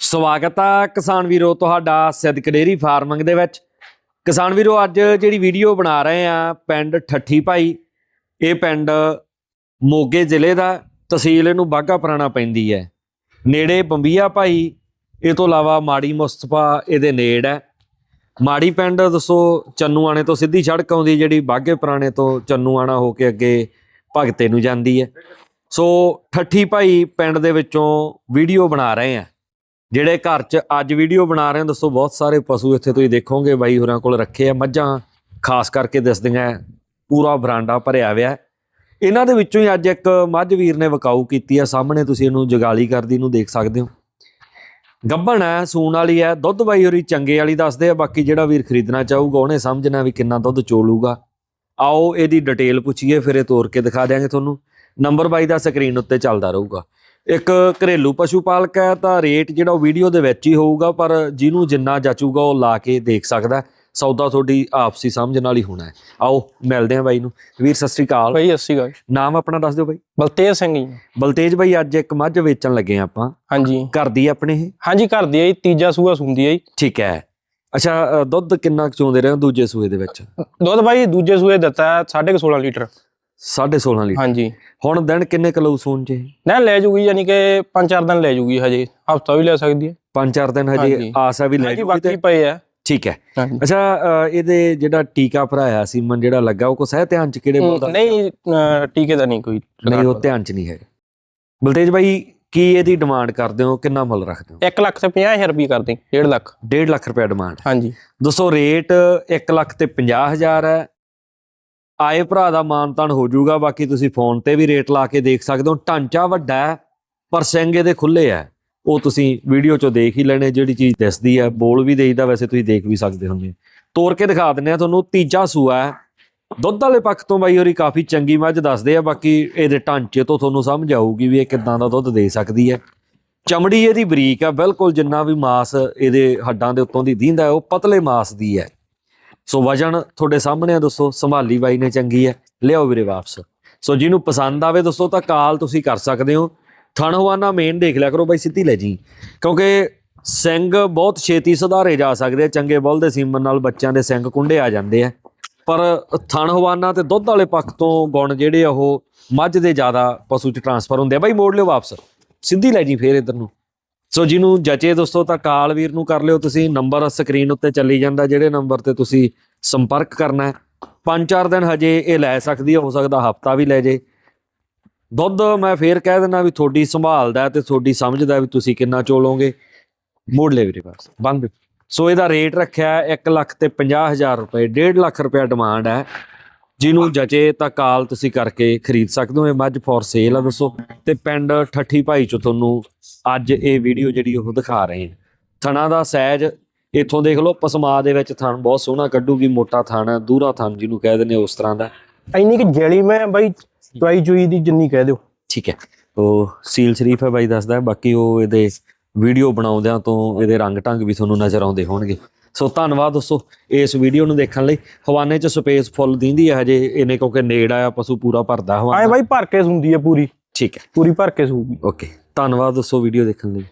ਸਵਾਗਤ ਆ ਕਿਸਾਨ ਵੀਰੋ ਤੁਹਾਡਾ ਸਿੱਧਕ ਡੇਰੀ ਫਾਰਮਿੰਗ ਦੇ ਵਿੱਚ। ਕਿਸਾਨ ਵੀਰੋ, ਅੱਜ ਜਿਹੜੀ ਵੀਡੀਓ ਬਣਾ ਰਹੇ ਆ ਪਿੰਡ ਠੱਠੀ ਭਾਈ, ਇਹ ਪਿੰਡ ਮੋਗੇ ਜ਼ਿਲ੍ਹੇ ਦਾ, ਤਹਿਸੀਲ ਇਹਨੂੰ ਬਾਘਾ ਪੁਰਾਣਾ ਪੈਂਦੀ ਹੈ। ਨੇੜੇ ਬੰਬੀਆ ਭਾਈ, ਇਹ ਤੋਂ ਇਲਾਵਾ ਮਾੜੀ ਮੁਸਤਫਾ ਇਹਦੇ ਨੇੜ ਹੈ। ਮਾੜੀ ਪਿੰਡ ਦੱਸੋ, ਚੰਨੂਆਣੇ ਤੋਂ ਸਿੱਧੀ ਸੜਕ ਆਉਂਦੀ ਜਿਹੜੀ ਬਾਘੇ ਪੁਰਾਣੇ ਤੋਂ ਚੰਨੂਆਣਾ ਹੋ ਕੇ ਅੱਗੇ ਭਗਤੇ ਨੂੰ ਜਾਂਦੀ ਹੈ। ਸੋ ਠੱਠੀ ਭਾਈ ਪਿੰਡ ਦੇ ਵਿੱਚੋਂ ਵੀਡੀਓ ਬਣਾ ਰਹੇ ਆ। ਜਿਹੜੇ ਘਰ 'ਚ ਅੱਜ ਵੀਡੀਓ ਬਣਾ ਰਹੇ ਹਾਂ, ਦੱਸੋ ਬਹੁਤ ਸਾਰੇ ਪਸ਼ੂ ਇੱਥੇ ਤੁਸੀਂ ਦੇਖੋਗੇ, ਬਾਈ ਹੋਰਾਂ ਕੋਲ ਰੱਖੇ ਆ ਮੱਝਾਂ, ਖਾਸ ਕਰਕੇ ਦਿਸਦੀਆਂ ਪੂਰਾ ਬਰਾਂਡਾ ਭਰਿਆ ਹੋਇਆ ਇਹਨਾਂ ਦੇ ਵਿੱਚੋਂ ਹੀ ਅੱਜ ਇੱਕ ਮੱਝ ਵੀਰ ਨੇ ਵਕਾਊ ਕੀਤੀ ਆ ਸਾਹਮਣੇ ਤੁਸੀਂ ਇਹਨੂੰ ਜਗਾਲੀ ਕਰਦੀ ਨੂੰ ਦੇਖ ਸਕਦੇ ਹੋ। ਗੱਭਣ ਹੈ, ਸੂਣ ਵਾਲੀ ਹੈ, ਦੁੱਧ ਬਾਈ ਹੋਰੀ ਚੰਗੇ ਵਾਲੀ ਦੱਸਦੇ ਆ, ਬਾਕੀ ਜਿਹੜਾ ਵੀਰ ਖਰੀਦਣਾ ਚਾਹੂਗਾ ਉਹਨੇ ਸਮਝਣਾ ਵੀ ਕਿੰਨਾ ਦੁੱਧ ਚੋਲੂਗਾ। ਆਓ ਇਹਦੀ ਡਿਟੇਲ ਪੁੱਛੀਏ, ਫਿਰ ਇਹ ਤੋਰ ਕੇ ਦਿਖਾ ਦਿਆਂਗੇ ਤੁਹਾਨੂੰ। ਨੰਬਰ ਬਾਈ ਦਾ ਸਕਰੀਨ ਉੱਤੇ ਚੱਲਦਾ ਰਹੂਗਾ। ਇੱਕ ਘਰੇਲੂ ਪਸ਼ੂ ਪਾਲਕ ਹੈ ਤਾਂ ਰੇਟ ਜਿਹੜਾ ਉਹ ਵੀਡੀਓ ਦੇ ਵਿੱਚ ਹੀ ਹੋਊਗਾ ਪਰ ਜਿਹਨੂੰ ਜਿੰਨਾ ਜਚੂਗਾ ਉਹ ਲਾ ਕੇ ਦੇਖ ਸਕਦਾ। ਸੌਦਾ ਤੁਹਾਡੀ ਆਪਸੀ ਸਮਝ ਨਾਲ ਹੀ ਹੋਣਾ ਹੈ। ਆਓ ਮਿਲਦੇ ਹਾਂ ਬਾਈ ਨੂੰ। ਵੀਰ ਸਤਿ ਸ੍ਰੀ ਅਕਾਲ। ਭਾਈ ਅੱਸੀ ਗਾ ਨਾਮ ਆਪਣਾ ਦੱਸ ਦਿਓ ਬਾਈ। ਬਲਤੇਜ ਸਿੰਘ ਜੀ। ਬਲਤੇਜ ਬਾਈ ਅੱਜ ਇੱਕ ਮੱਝ ਵੇਚਣ ਲੱਗੇ ਹਾਂ ਆਪਾਂ। ਹਾਂਜੀ। ਘਰ ਦੀ ਆਪਣੇ ਇਹ? ਹਾਂਜੀ ਘਰ ਦੀ ਹੈ ਜੀ। ਤੀਜਾ ਸੂਆ ਸੁੰਦੀ ਹੈ ਜੀ। ਠੀਕ ਹੈ। ਅੱਛਾ ਦੁੱਧ ਕਿੰਨਾ ਚੋਂਦੇ ਰਹੇ ਹੋ ਦੂਜੇ ਸੂਏ ਦੇ ਵਿੱਚ? ਦੁੱਧ ਭਾਈ ਦੂਜੇ ਸੂਏ ਦਿੱਤਾ ਹੈ 16.5 ਲੀਟਰ। 16.5 ਲੀਟਰ। ਹਾਂਜੀ। ਹੁਣ ਦਿਨ ਕਿੰਨੇ ਕਿਲੋ ਸੂਨ ਚ? ਨਾ ਲੈ ਜੂਗੀ ਯਾਨੀ ਕਿ 5-4 ਦਿਨ ਲੈ ਜੂਗੀ ਹਜੇ। ਹਫਤਾ ਵੀ ਲੈ ਸਕਦੀ ਹੈ। ਪੰਜ ਚਾਰ ਦਿਨ ਹਜੇ। ਆਸ ਵੀ ਲੈ ਜੂਗੀ ਬਾਕੀ ਪਏ ਆ। ਠੀਕ ਹੈ। ਅੱਛਾ ਇਹਦੇ ਜਿਹੜਾ ਟੀਕਾ ਭਰਾਇਆ ਸੀਮਨ ਜਿਹੜਾ ਲੱਗਾ ਉਹ ਕੋ ਸਹਿ ਧਿਆਨ ਚ ਕਿਹੜੇ ਬੋਲਦਾ? ਨਹੀਂ ਟੀਕੇ ਦਾ ਨਹੀਂ ਕੋਈ ਨਹੀਂ ਉਹ ਧਿਆਨ ਚ ਨਹੀਂ ਹੈ ਬਲਤੇਜ ਬਾਈ ਕੀ ਇਹਦੀ ਡਿਮਾਂਡ ਕਰਦੇ ਹੋ? ਕਿੰਨਾ ਮੁੱਲ ਰੱਖਦੇ ਹੋ? 1 ਲੱਖ ਤੇ 50000 ਰੁਪਏ ਕਰਦੀ 1.5 ਲੱਖ। 1.5 ਲੱਖ ਰੁਪਏ ਡਿਮਾਂਡ ਹਾਂਜੀ। ਦੋਸਤੋ ਰੇਟ 1 ਲੱਖ ਤੇ 50000 ਹੈ। ਆਏ ਭਰਾ ਦਾ ਮਾਨਤਾਨ ਹੋ ਜਾਊਗਾ, ਬਾਕੀ ਤੁਸੀਂ ਫੋਨ ਤੇ ਵੀ ਰੇਟ ਲਾ ਕੇ ਦੇਖ ਸਕਦੇ ਹੋ। ਢਾਂਚਾ ਵੱਡਾ ਹੈ, ਪਰ ਸਿੰਘ ਇਹਦੇ ਖੁੱਲੇ ਹੈ। ਉਹ ਤੁਸੀਂ ਵੀਡੀਓ ਚੋਂ ਦੇਖ ਹੀ ਲੈਣੇ, ਜਿਹੜੀ ਚੀਜ਼ ਦਿਸਦੀ ਹੈ, ਬੋਲ ਵੀ ਦੇਈਦਾ, ਵੈਸੇ ਤੁਸੀਂ ਦੇਖ ਵੀ ਸਕਦੇ ਹੁੰਦੇ ਤੋੜ ਕੇ ਦਿਖਾ ਦਿੰਨੇ ਆ ਤੁਹਾਨੂੰ, ਤੀਜਾ ਸੂਆ ਹੈ। ਦੁੱਧ ਵਾਲੇ ਪੱਖ ਤੋਂ ਬਾਈ ਹੋਰੀ ਕਾਫੀ ਚੰਗੀ ਮੱਝ ਦੱਸਦੇ ਆ, ਬਾਕੀ ਇਹਦੇ ਢਾਂਚੇ ਤੋਂ ਤੁਹਾਨੂੰ ਸਮਝ ਆਊਗੀ ਵੀ ਇਹ ਕਿੱਦਾਂ ਦਾ ਦੁੱਧ ਦੇ ਸਕਦੀ ਹੈ। ਚਮੜੀ ਇਹਦੀ ਬਰੀਕ ਆ ਬਿਲਕੁਲ ਜਿੰਨਾ ਵੀ ਮਾਸ ਇਹਦੇ ਹੱਡਾਂ ਦੇ ਉੱਤੋਂ ਦੀ ਦੀਂਦਾ ਉਹ ਪਤਲੇ ਮਾਸ ਦੀ ਹੈ। ਸੋ ਵਜਨ ਤੁਹਾਡੇ ਸਾਹਮਣੇ ਆ ਦੋਸਤੋ, ਸੰਭਾਲੀ ਬਾਈ ਨੇ ਚੰਗੀ ਹੈ। ਲਿਆਓ ਵੀਰੇ ਵਾਪਸ। ਸੋ ਜਿਹਨੂੰ ਪਸੰਦ ਆਵੇ ਦੋਸਤੋ, ਤਾਂ ਕਾਲ ਤੁਸੀਂ ਕਰ ਸਕਦੇ ਹੋ। ਥਣਵਾਨਾ ਮੇਨ ਦੇਖ ਲਿਆ ਕਰੋ ਬਾਈ, ਸਿੱਧੀ ਲੈ ਜੀ। ਕਿਉਂਕਿ ਸਿੰਘ ਬਹੁਤ ਛੇਤੀ ਸੁਧਾਰੇ ਜਾ ਸਕਦੇ ਆ, ਚੰਗੇ ਬੁੱਲ ਦੇ ਸੀਮਨ ਨਾਲ ਬੱਚਿਆਂ ਦੇ ਸਿੰਘ ਕੁੰਡੇ ਆ ਜਾਂਦੇ ਆ। ਪਰ ਥਣਵਾਨਾ ਤੇ ਦੁੱਧ ਵਾਲੇ ਪੱਖ ਤੋਂ ਗੁਣ ਜਿਹੜੇ ਆ ਉਹ ਮੱਝ ਦੇ ਜ਼ਿਆਦਾ ਪਸ਼ੂ ਚ ਟਰਾਂਸਫਰ ਹੁੰਦੇ ਆ। ਬਾਈ, ਮੋੜ ਲਿਓ ਵਾਪਸ। ਸਿੱਧੀ ਲੈ ਜੀ ਫੇਰ ਇਧਰ ਨੂੰ। ਸੋ ਜਿਹਨੂੰ ਜਚੇ ਦੋਸਤੋ, ਤਾਂ ਕਾਲ ਵੀਰ ਨੂੰ ਕਰ ਲਿਓ ਤੁਸੀਂ ਨੰਬਰ ਸਕਰੀਨ ਉੱਤੇ ਚੱਲੀ ਜਾਂਦਾ, ਜਿਹੜੇ ਨੰਬਰ ਤੇ ਤੁਸੀਂ ਸੰਪਰਕ ਕਰਨਾ ਹੈ। ਪੰਜ ਚਾਰ ਦਿਨ ਹਜੇ ਇਹ ਲੈ ਸਕਦੀ ਹੈ, ਹੋ ਸਕਦਾ ਹਫਤਾ ਵੀ ਲੈ ਜੇ। ਦੁੱਧ ਮੈਂ ਫੇਰ ਕਹਿ ਦਿੰਦਾ ਵੀ ਤੁਹਾਡੀ ਸੰਭਾਲਦਾ ਹੈ ਤੇ ਤੁਹਾਡੀ ਸਮਝਦਾ ਵੀ ਤੁਸੀਂ ਕਿੰਨਾ ਚੋਲੋਗੇ। ਮੋੜ ਲੈ ਵੀਰੇ ਬਸ ਬੰਦ। ਸੋ ਇਹਦਾ ਰੇਟ ਰੱਖਿਆ 1 ਲੱਖ ਤੇ 50000 ਰੁਪਏ 1.5 ਲੱਖ ਰੁਪਏ ਡਿਮਾਂਡ ਹੈ। ਜਿਹਨੂੰ ਜਚੇ ਤਾਂ ਕਾਲ ਤੁਸੀਂ ਕਰਕੇ ਖਰੀਦ ਸਕਦੇ ਹੋ ਇਹ ਮੱਝ ਫॉर ਸੇਲ ਆ ਦੱਸੋ ਤੇ ਪਿੰਡ ਠੱਠੀ ਭਾਈ ਚ ਤੁਹਾਨੂੰ ਅੱਜ ਇਹ ਵੀਡੀਓ ਜਿਹੜੀ ਉਹ ਦਿਖਾ ਰਹੇ ਹਾਂ। ਥਣਾ ਦਾ ਸਾਈਜ਼ ਇੱਥੋਂ ਦੇਖ ਲਓ ਪਸਮਾ ਦੇ ਵਿੱਚ ਥਣ ਬਹੁਤ ਸੋਹਣਾ ਕੱਢੂਗੀ ਮੋਟਾ ਥਣ ਹੈ ਦੂਰਾ ਥਣ ਜਿਹਨੂੰ ਕਹਿ ਦਿੰਦੇ ਆ ਉਸ ਤਰ੍ਹਾਂ ਦਾ। ਇੰਨੀ ਕਿ ਜੇਲੀ ਮੈਂ ਬਾਈ ਚੁਆਈ ਚੁਈ ਦੀ ਜਿੰਨੀ ਕਹਿ ਦਿਓ। ਠੀਕ ਹੈ। ਉਹ ਸੀਲ ਸ਼ਰੀਫ ਹੈ ਬਾਈ ਦੱਸਦਾ ਬਾਕੀ ਉਹ ਇਹਦੇ ਵੀਡੀਓ ਬਣਾਉਂਦਿਆਂ ਤੋਂ ਇਹਦੇ ਰੰਗ ਢੰਗ ਵੀ ਤੁਹਾਨੂੰ ਨਜ਼ਰ ਆਉਂਦੇ ਹੋਣਗੇ। ਸੋ ਧੰਨਵਾਦ ਦੋਸਤੋ ਇਸ ਵੀਡੀਓ ਨੂੰ ਦੇਖਣ ਲਈ। ਹਵਾਨੇ 'ਚ ਸਪੇਸ ਫੁੱਲ ਦਿੰਦੀ ਹੈ ਹਜੇ ਇਹਨੇ ਕਿਉਂਕਿ ਨੇੜ ਆਇਆ ਪਸ਼ੂ ਪੂਰਾ ਭਰਦਾ ਐ ਹਵਾਨਾ ਬਾਈ ਭਰ ਕੇ ਸੁੰਦੀ ਹੈ ਪੂਰੀ। ਠੀਕ ਹੈ। ਪੂਰੀ ਭਰ ਕੇ ਸੂਗੀ ਓਕੇ। ਧੰਨਵਾਦ ਦੋਸਤੋ ਵੀਡੀਓ ਦੇਖਣ ਲਈ।